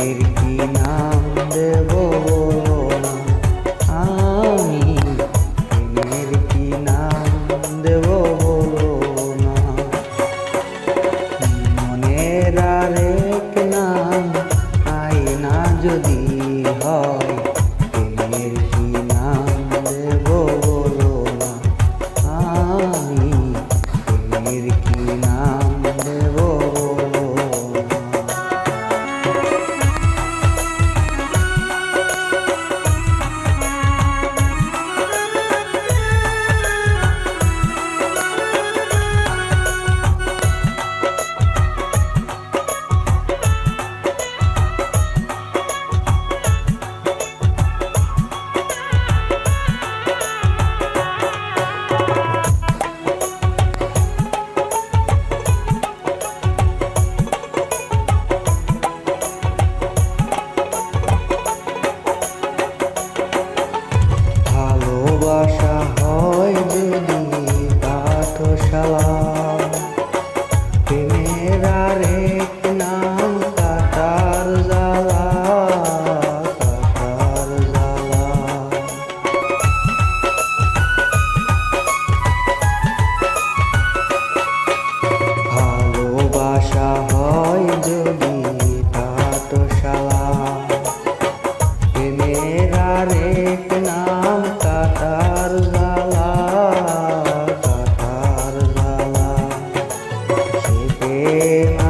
baby. Ave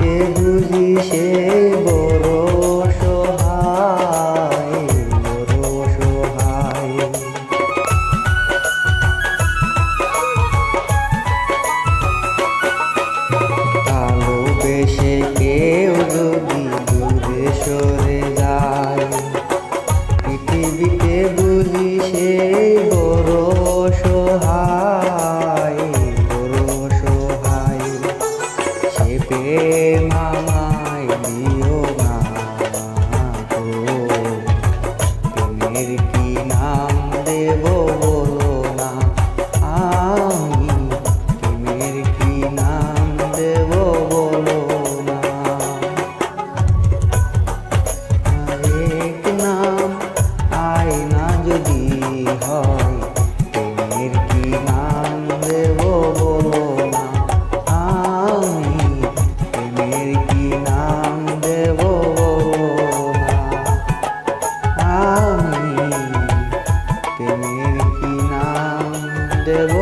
এ সে বড় সহায় বড় সহায়। আলো বেশে কেউ যদি যায়, পৃথিবীতে বুঝি সে বড় Benedictine. কি নাম দেব।